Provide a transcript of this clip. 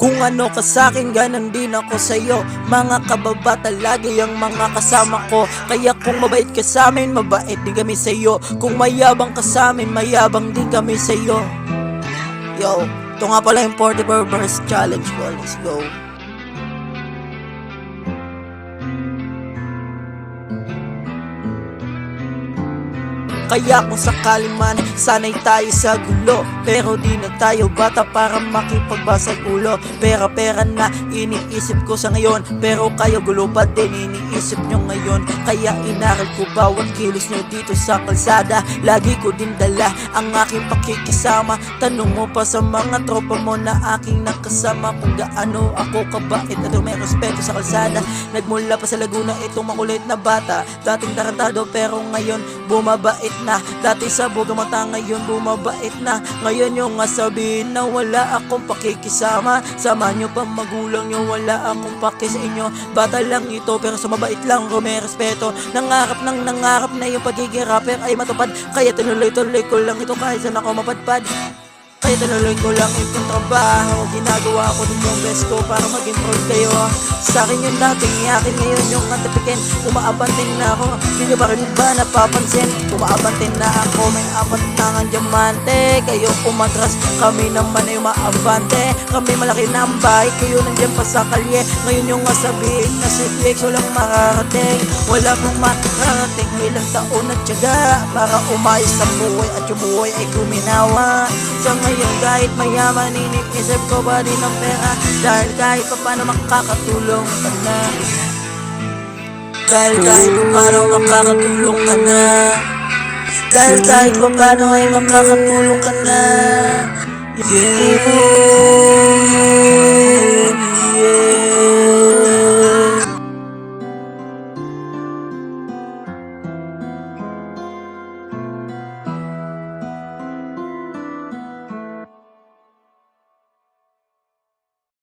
Kung ano ka sa'kin, ganon din ako sa'yo. Mga kababata, lagi ang mga kasama ko. Kaya kung mabait ka sa'min, mabait din kami sa'yo. Kung mayabang ka sa'min, mayabang din kami sa'yo. Yo, ito nga pala yung 44 verse challenge ko. Let's go Kaya kung sakali man, sanay tayo sa gulo. Pero di na tayo bata para makipagbasa ulo. Pera pera na iniisip ko sa ngayon. Pero kayo gulo pa din iniisip nyo ngayon. Kaya inaral ko bawat kilos nyo dito sa kalsada. Lagi ko din dala ang aking pakikisama. Tanong mo pa sa mga tropa mo na aking nakasama Kung gaano ako kabait at may respeto sa kalsada. Nagmula pa sa Laguna itong makulit na bata. Dating tarantado pero ngayon bumabait na. Dati sa buga mata ngayon bumabait na. Ngayon yung nga sabihin na wala akong pakikisama. Sama nyo pa magulang nyo wala akong paki sa inyo. Bata lang ito pero sumabait lang ko may respeto. Nangarap ng nangarap na yung pagiging rapper ay matupad. Kaya tinuloy-tuloy ko lang ito kahit saan ako mapadpad kaya tinuloy ko lang itong trabaho. Ginagawa ko din yung best ko para maging proud kayo. Sa akin yung dating yakin ngayon yung katapikin Umaabanting na ako, hindi ba rin ba napapansin? Umaabanting na ako, may apat na nga diamante. Kayo umatras, kami naman ay umaabante. Kami malaki na ang bahay, kayo nandiyan pa sa kalye. Ngayon yung sabihin na si Flex walang makarating. Wala pong makarating, ilang taon na tiyaga Para umayos sa buhay at yung buhay ay guminawa. Sa ngayon kahit mayaman iniisip ko pa din ang pera Dahil kahit pa paano makakatulong ka na. Dahil kahit pa paano makakatulong ka na. Dahil kahit pa paano ay makakatulong ka na. Yeah